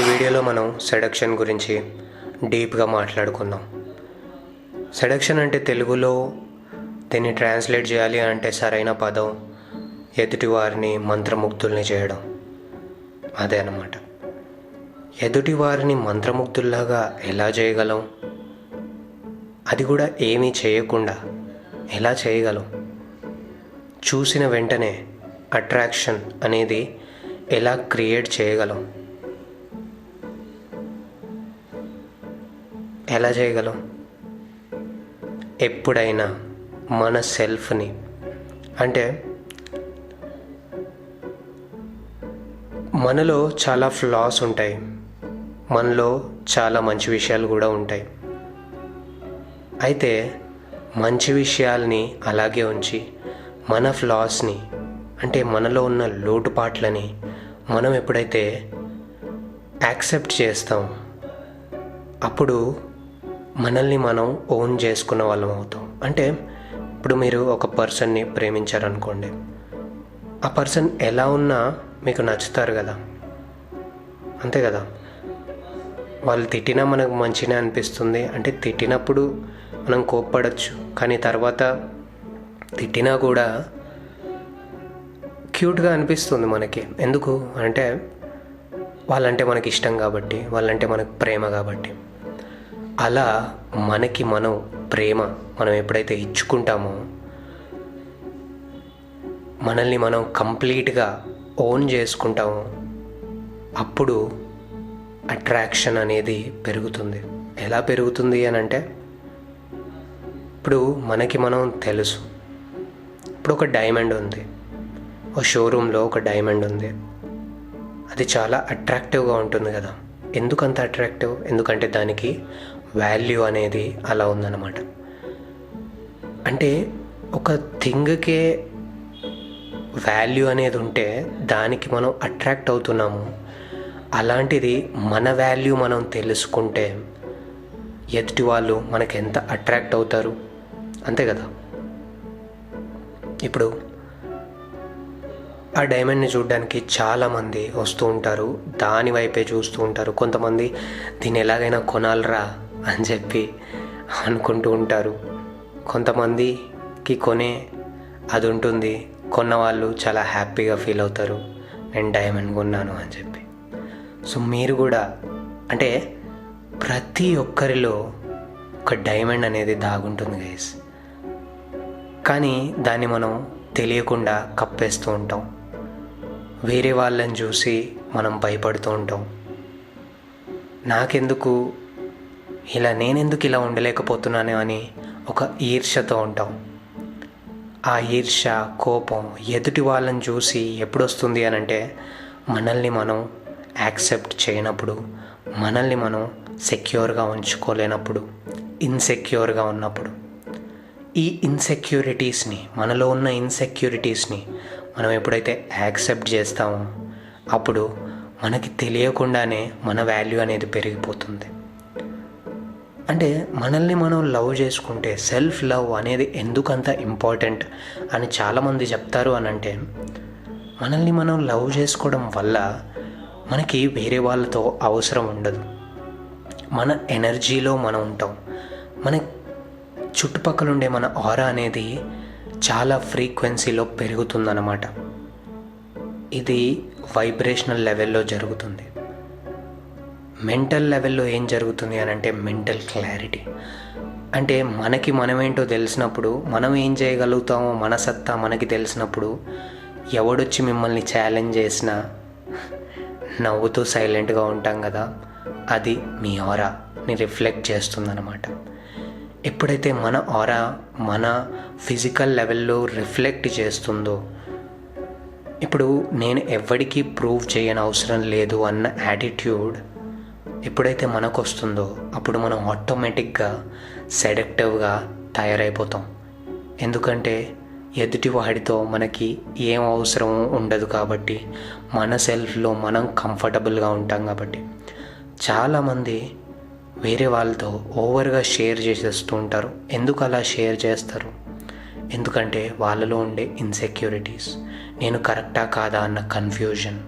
నేటి వీడియోలో మనం సెడక్షన్ గురించి డీప్గా మాట్లాడుకుందాం. సెడక్షన్ అంటే తెలుగులో దీన్ని ట్రాన్స్లేట్ చేయాలి అంటే సరైన పదం ఎదుటి వారిని మంత్రముగ్ధుల్ని చేయడం. అదే అన్నమాట. ఎదుటి వారిని మంత్రముగ్ధుల్లాగా ఎలా చేయగలం? అది కూడా ఏమీ చేయకుండా ఎలా చేయగలం? చూసిన వెంటనే అట్రాక్షన్ అనేది ఎలా క్రియేట్ చేయగలం? ఎలా చేయగలం? ఎప్పుడైనా మన సెల్ఫ్ని అంటే మనలో చాలా ఫ్లాస్ ఉంటాయి. మనలో చాలా మంచి విషయాలు కూడా ఉంటాయి. అయితే మంచి విషయాల్ని అలాగే ఉంచి మన ఫ్లాస్ని అంటే మనలో ఉన్న లోటుపాట్లని మనం ఎప్పుడైతే యాక్సెప్ట్ చేస్తాం అప్పుడు మనల్ని మనం ఓన్ చేసుకున్న వాళ్ళం అవుతాం. అంటే ఇప్పుడు మీరు ఒక పర్సన్ని ప్రేమించారనుకోండి. ఆ పర్సన్ ఎలా ఉన్నా మీకు నచ్చుతారు కదా. అంతే కదా. వాళ్ళు తిట్టినా మనకు మంచిగా అనిపిస్తుంది. అంటే తిట్టినప్పుడు మనం కోప్పడచ్చు. కానీ తర్వాత తిట్టినా కూడా క్యూట్గా అనిపిస్తుంది మనకి. ఎందుకు? అంటే వాళ్ళంటే మనకి ఇష్టం కాబట్టి వాళ్ళంటే మనకు ప్రేమ కాబట్టి. అలా మనకి మనం ప్రేమ మనం ఎప్పుడైతే ఇచ్చుకుంటామో మనల్ని మనం కంప్లీట్గా ఓన్ చేసుకుంటామో అప్పుడు అట్రాక్షన్ అనేది పెరుగుతుంది. ఎలా పెరుగుతుంది అని అంటే ఇప్పుడు మనకి మనం తెలుసు. ఇప్పుడు ఒక డైమండ్ ఉంది. ఒక షోరూంలో ఒక డైమండ్ ఉంది. అది చాలా అట్రాక్టివ్గా ఉంటుంది కదా. ఎందుకంత అట్రాక్టివ్? ఎందుకంటే దానికి వాల్యూ అనేది అలా ఉందన్నమాట. అంటే ఒక థింగ్కే వాల్యూ అనేది ఉంటే దానికి మనం అట్రాక్ట్ అవుతున్నాము. అలాంటిది మన వాల్యూ మనం తెలుసుకుంటే ఎదుటి వాళ్ళు మనకి ఎంత అట్రాక్ట్ అవుతారు? అంతే కదా? ఇప్పుడు ఆ డైమండ్ని చూడడానికి చాలామంది వస్తూ ఉంటారు. దాని వైపే చూస్తూ ఉంటారు. కొంతమంది దీన్ని ఎలాగైనా కొనాలరా? అని చెప్పి అనుకుంటూ ఉంటారు. కొంతమందికి కొనే అది ఉంటుంది. కొన్న వాళ్ళు చాలా హ్యాపీగా ఫీల్ అవుతారు. నేను డైమండ్ కొన్నాను అని చెప్పి. సో మీరు కూడా అంటే ప్రతి ఒక్కరిలో ఒక డైమండ్ అనేది దాగుంటుంది గైస్ కానీ దాన్ని మనం తెలియకుండా కప్పేస్తూ ఉంటాం. వేరే వాళ్ళని చూసి మనం భయపడుతూ ఉంటాం. నాకెందుకు ఇలా నేనెందుకు ఇలా ఉండలేకపోతున్నాను అని ఒక ఈర్ష్యతో ఉంటాం. ఆ ఈర్ష కోపం ఎదుటి వాళ్ళని చూసి ఎప్పుడు వస్తుంది అని అంటే మనల్ని మనం యాక్సెప్ట్ చేయనప్పుడు మనల్ని మనం సెక్యూర్గా ఉంచుకోలేనప్పుడు ఇన్సెక్యూర్గా ఉన్నప్పుడు. ఈ ఇన్సెక్యూరిటీస్ని మనలో ఉన్న ఇన్సెక్యూరిటీస్ని మనం ఎప్పుడైతే యాక్సెప్ట్ చేస్తామో అప్పుడు మనకి తెలియకుండానే మన వాల్యూ అనేది పెరిగిపోతుంది. అంటే మనల్ని మనం లవ్ చేసుకుంటే సెల్ఫ్ లవ్ అనేది ఎందుకంత ఇంపార్టెంట్ అని చాలామంది చెప్తారు అని అంటే మనల్ని మనం లవ్ చేసుకోవడం వల్ల మనకి వేరే వాళ్ళతో అవసరం ఉండదు. మన ఎనర్జీలో మనం ఉంటాం. మన చుట్టుపక్కల ఉండే మన ఆరా అనేది చాలా ఫ్రీక్వెన్సీలో పెరుగుతుందన్నమాట. ఇది వైబ్రేషనల్ లెవెల్లో జరుగుతుంది. మెంటల్ లెవెల్లో ఏం జరుగుతుంది అని అంటే మెంటల్ క్లారిటీ. అంటే మనకి మనమేంటో తెలిసినప్పుడు మనం ఏం చేయగలుగుతామో మన సత్తా మనకి తెలిసినప్పుడు ఎవడొచ్చి మిమ్మల్ని ఛాలెంజ్ చేసినా నవ్వుతూ సైలెంట్గా ఉంటాం కదా అది మీ ఆరాని రిఫ్లెక్ట్ చేస్తుందన్నమాట. ఎప్పుడైతే మన ఆరా మన ఫిజికల్ లెవెల్లో రిఫ్లెక్ట్ చేస్తుందో ఇప్పుడు నేను ఎవరికి ప్రూవ్ చేయని అవసరం లేదు అన్న యాటిట్యూడ్ ఎప్పుడైతే మనకు వస్తుందో అప్పుడు మనం ఆటోమేటిక్గా సెడక్టివ్గా తయారైపోతాం. ఎందుకంటే ఎదుటి వాడితో మనకి ఏం అవసరం ఉండదు కాబట్టి మన సెల్ఫ్లో మనం కంఫర్టబుల్గా ఉంటాం కాబట్టి. చాలామంది వేరే వాళ్ళతో ఓవర్గా షేర్ చేసేస్తూ ఉంటారు. ఎందుకు అలా షేర్ చేస్తారు? ఎందుకంటే వాళ్ళలో ఉండే ఇన్సెక్యూరిటీస్ నేను కరెక్టా కాదా అన్న కన్ఫ్యూజన్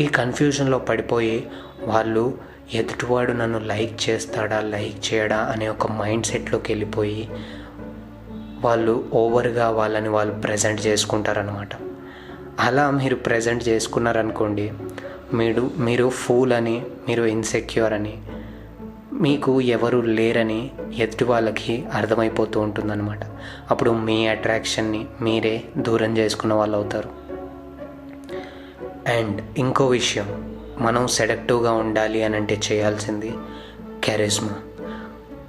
ఈ కన్ఫ్యూజన్లో పడిపోయి వాళ్ళు ఎదుటివాడు నన్ను లైక్ చేస్తాడా లైక్ చేయడా అనే ఒక మైండ్ సెట్లోకి వెళ్ళిపోయి వాళ్ళు ఓవర్గా వాళ్ళని వాళ్ళు ప్రజెంట్ చేసుకుంటారనమాట అలా మీరు ప్రజెంట్ చేసుకున్నారనుకోండి మీరు మీరు ఫూల్ అని మీరు ఇన్సెక్యూర్ అని మీకు ఎవరు లేరని ఎదుటి వాళ్ళకి అర్థమైపోతూ ఉంటుందన్నమాట. అప్పుడు మీ అట్రాక్షన్ని మీరే దూరం చేసుకున్న వాళ్ళు అవుతారు అండ్ ఇంకో విషయం మనం సెడక్టివ్గా ఉండాలి అని అంటే చేయాల్సింది కెరిజ్మా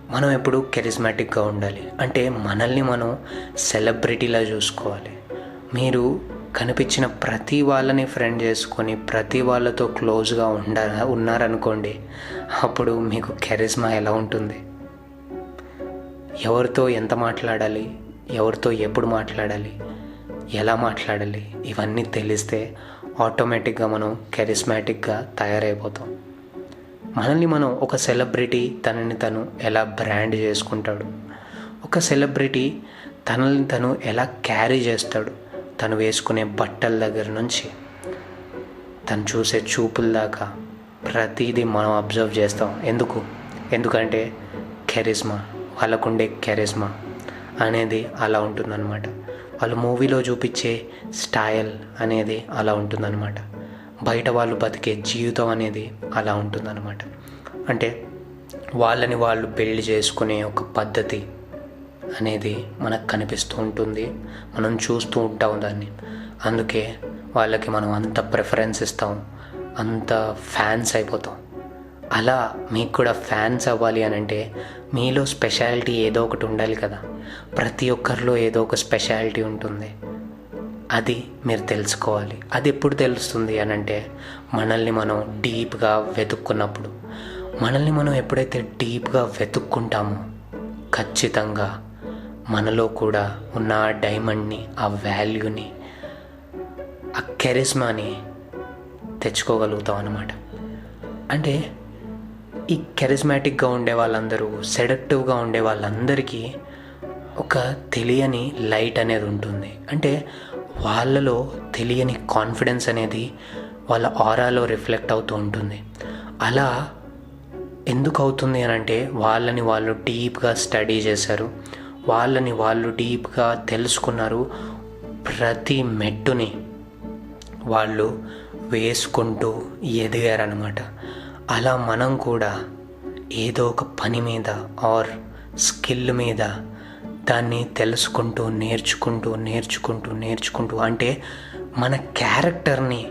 మనం ఎప్పుడు కెరిజ్మాటిక్గా ఉండాలి. అంటే మనల్ని మనం సెలబ్రిటీలా చూసుకోవాలి. మీరు కనిపించిన ప్రతి వాళ్ళని ఫ్రెండ్ చేసుకొని ప్రతి వాళ్ళతో క్లోజ్గా ఉండ ఉన్నారనుకోండి అప్పుడు మీకు కెరిజ్మా ఎలా ఉంటుంది? ఎవరితో ఎంత మాట్లాడాలి? ఎవరితో ఎప్పుడు మాట్లాడాలి? ఎలా మాట్లాడాలి? ఇవన్నీ తెలిస్తే ఆటోమేటిక్గా మనం కెరిస్మాటిక్గా తయారైపోతాం. మనల్ని మనం ఒక సెలబ్రిటీ తనని తను ఎలా బ్రాండ్ చేసుకుంటాడు ఒక సెలబ్రిటీ తనని తను ఎలా క్యారీ చేస్తాడు తను వేసుకునే బట్టల దగ్గర నుంచి తను చూసే చూపుల దాకా ప్రతిదీ మనం అబ్జర్వ్ చేస్తాం. ఎందుకు? ఎందుకంటే కెరిస్మా వాళ్ళకుండే కెరిస్మా అనేది అలా ఉంటుందన్నమాట. వాళ్ళు మూవీలో చూపించే స్టైల్ అనేది అలా ఉంటుందన్నమాట. బయట వాళ్ళు బతికే జీవితం అనేది అలా ఉంటుందన్నమాట. అంటే వాళ్ళని వాళ్ళు పెళ్ళి చేసుకునే ఒక పద్ధతి అనేది మనకు కనిపిస్తూ ఉంటుంది. మనం చూస్తూ ఉంటాం దాన్ని. అందుకే వాళ్ళకి మనం అంత ప్రిఫరెన్స్ ఇస్తాం. అంత ఫ్యాన్స్ అయిపోతాం. అలా మీకు కూడా ఫ్యాన్స్ అవ్వాలి అని అంటే మీలో స్పెషాలిటీ ఏదో ఒకటి ఉండాలి కదా. ప్రతి ఒక్కరిలో ఏదో ఒక స్పెషాలిటీ ఉంటుంది. అది మీరు తెలుసుకోవాలి. అది ఎప్పుడు తెలుస్తుంది అని అంటే మనల్ని మనం డీప్గా వెతుక్కున్నప్పుడు. మనల్ని మనం ఎప్పుడైతే డీప్గా వెతుక్కుంటామో ఖచ్చితంగా మనలో కూడా ఉన్న ఆ డైమండ్ని ఆ వాల్యూని ఆ కెరిస్మాని తెచ్చుకోగలుగుతాం అన్నమాట. అంటే ఈ కెరిస్మాటిక్గా ఉండే వాళ్ళందరూ సెడక్టివ్గా ఉండే వాళ్ళందరికీ ఒక తెలియని లైట్ అనేది ఉంటుంది. అంటే వాళ్ళలో తెలియని కాన్ఫిడెన్స్ అనేది వాళ్ళ ఆరాలో రిఫ్లెక్ట్ అవుతూ ఉంటుంది. అలా ఎందుకు అవుతుంది అని అంటే వాళ్ళని వాళ్ళు డీప్గా స్టడీ చేశారు. వాళ్ళని వాళ్ళు డీప్గా తెలుసుకున్నారు. ప్రతి మెట్టుని వాళ్ళు వేసుకుంటూ ఎదిగారనమాట అలా మనం కూడా ఏదో ఒక పని మీద ఆర్ స్కిల్ మీద దాన్ని తెలుసుకుంటూ నేర్చుకుంటూ నేర్చుకుంటూ నేర్చుకుంటూ అంటే మన క్యారెక్టర్ని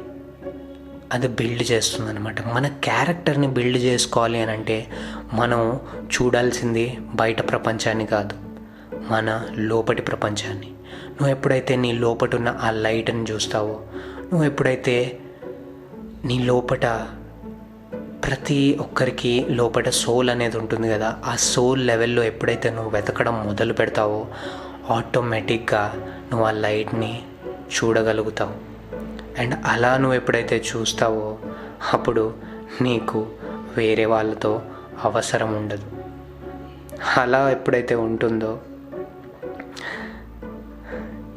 అది బిల్డ్ చేస్తుంది అనమాట మన క్యారెక్టర్ని బిల్డ్ చేసుకోవాలి అని అంటే మనం చూడాల్సింది బయట ప్రపంచాన్ని కాదు మన లోపటి ప్రపంచాన్ని. నువ్వు ఎప్పుడైతే నీ లోపట ఉన్న ఆ లైట్ని చూస్తావో నువ్వు ఎప్పుడైతే నీ లోపట ప్రతి ఒక్కరికి లోపల సోల్ అనేది ఉంటుంది కదా ఆ సోల్ లెవెల్లో ఎప్పుడైతే నువ్వు వెతకడం మొదలు పెడతావో ఆటోమేటిక్గా నువ్వు ఆ లైట్ని చూడగలుగుతావు. అండ్ అలా నువ్వు ఎప్పుడైతే చూస్తావో అప్పుడు నీకు వేరే వాళ్ళతో అవసరం ఉండదు. అలా ఎప్పుడైతే ఉంటుందో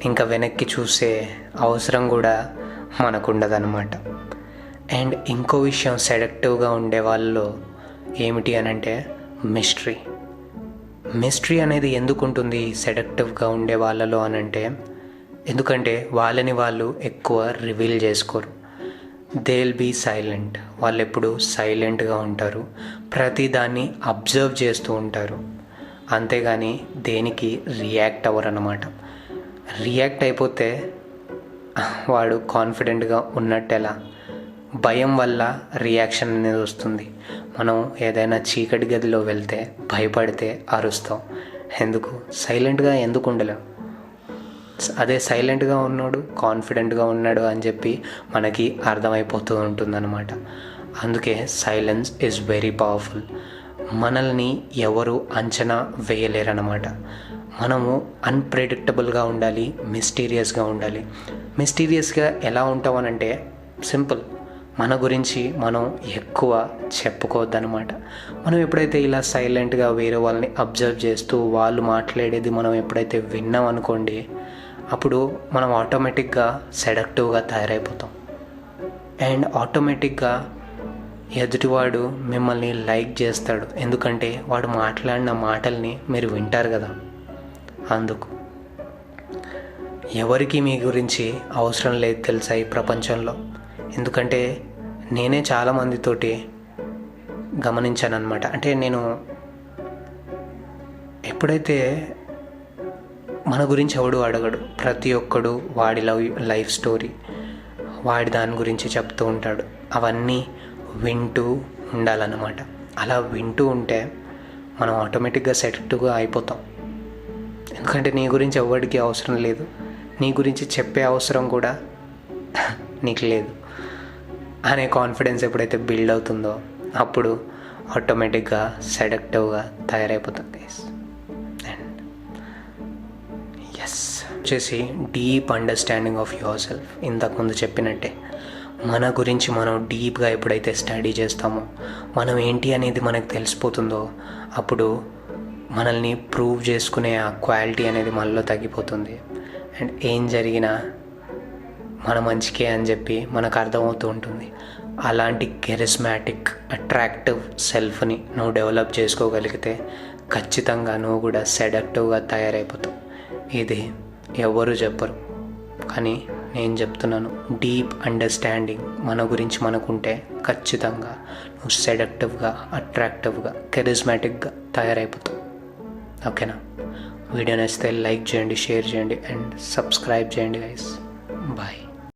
ఇంకా వెనక్కి చూసే అవసరం కూడా మనకు ఉండదన్నమాట. అండ్ ఇంకో విషయం సెడక్టివ్గా ఉండే వాళ్ళు ఏమిటి అని అంటే మిస్టరీ. మిస్టరీ అనేది ఎందుకు ఉంటుంది సెడక్టివ్గా ఉండే వాళ్ళలో అని అంటే ఎందుకంటే వాళ్ళని వాళ్ళు ఎక్కువ రివీల్ చేసుకోరు. దే విల్ బీ సైలెంట్ వాళ్ళు ఎప్పుడు సైలెంట్గా ఉంటారు. ప్రతి దాన్ని అబ్జర్వ్ చేస్తూ ఉంటారు. అంతేగాని దేనికి రియాక్ట్ అవ్వరు అనమాట రియాక్ట్ అయిపోతే వాడు కాన్ఫిడెంట్గా ఉన్నట్టెలా భయం వల్ల రియాక్షన్ అనేది వస్తుంది. మనం ఏదైనా చీకటి గదిలో వెళ్తే భయపడితే అరుస్తాం. ఎందుకు? సైలెంట్గా ఎందుకు ఉండలేం? అదే సైలెంట్గా ఉన్నాడు కాన్ఫిడెంట్గా ఉన్నాడు అని చెప్పి మనకి అర్థమైపోతూ ఉంటుందన్నమాట. అందుకే సైలెన్స్ ఈజ్ వెరీ పవర్ఫుల్ మనల్ని ఎవరు అంచనా వేయలేరన్నమాట. మనము అన్ప్రెడిక్టబుల్గా ఉండాలి మిస్టీరియస్గా ఉండాలి. మిస్టీరియస్గా ఎలా ఉంటామనంటే సింపుల్ మన గురించి మనం ఎక్కువ చెప్పుకోవద్దనమాట మనం ఎప్పుడైతే ఇలా సైలెంట్గా వేరే వాళ్ళని అబ్జర్వ్ చేస్తూ వాళ్ళు మాట్లాడేది మనం ఎప్పుడైతే విన్నాం అనుకోండి అప్పుడు మనం ఆటోమేటిక్గా సెడక్టివ్గా తయారైపోతాం. అండ్ ఆటోమేటిక్గా ఎదుటివాడు మిమ్మల్ని లైక్ చేస్తాడు. ఎందుకంటే వాడు మాట్లాడిన మాటల్ని మీరు వింటారు కదా. అందుకు ఎవరికి మీ గురించి అవసరం లేదు తెలుసా ఈ ప్రపంచంలో? ఎందుకంటే నేనే చాలామందితోటి గమనించాను అనమాట అంటే నేను ఎప్పుడైతే మన గురించి ఎవడు అడగడు ప్రతి ఒక్కడు వాడి లవ్ లైఫ్ స్టోరీ వాడి దాని గురించి చెప్తూ ఉంటాడు. అవన్నీ వింటూ ఉండాలన్నమాట. అలా వింటూ ఉంటే మనం ఆటోమేటిక్గా సెటిల్గా అయిపోతాం. ఎందుకంటే నీ గురించి ఎవరికి అవసరం లేదు. నీ గురించి చెప్పే అవసరం కూడా నీకు లేదు. అనే కాన్ఫిడెన్స్ ఎప్పుడైతే బిల్డ్ అవుతుందో అప్పుడు ఆటోమేటిక్గా సెడక్టివ్గా తయారైపోతుంది గైస్ అండ్ ఎస్ వచ్చేసి deep understanding of yourself ఇంతకుముందు చెప్పినట్టే మన గురించి మనం డీప్గా ఎప్పుడైతే స్టడీ చేస్తామో మనం ఏంటి అనేది మనకు తెలిసిపోతుందో అప్పుడు మనల్ని ప్రూవ్ చేసుకునే ఆ క్వాలిటీ అనేది మనలో తగ్గిపోతుంది. అండ్ ఏం జరిగినా మన మంచికే అని చెప్పి మనకు అర్థమవుతూ ఉంటుంది. అలాంటి కెరిస్మాటిక్ అట్రాక్టివ్ సెల్ఫ్ని నువ్వు డెవలప్ చేసుకోగలిగితే ఖచ్చితంగా నువ్వు కూడా సెడక్టివ్గా తయారైపోతావు. ఇది ఎవరు చెప్పరు. కానీ నేను చెప్తున్నాను డీప్ అండర్స్టాండింగ్ మన గురించి మనకుంటే ఖచ్చితంగా నువ్వు సెడక్టివ్గా అట్రాక్టివ్గా కెరిస్మాటిక్గా తయారైపోతావు. ఓకేనా? వీడియో నచ్చితే లైక్ చేయండి షేర్ చేయండి అండ్ సబ్స్క్రైబ్ చేయండి గైస్ బాయ్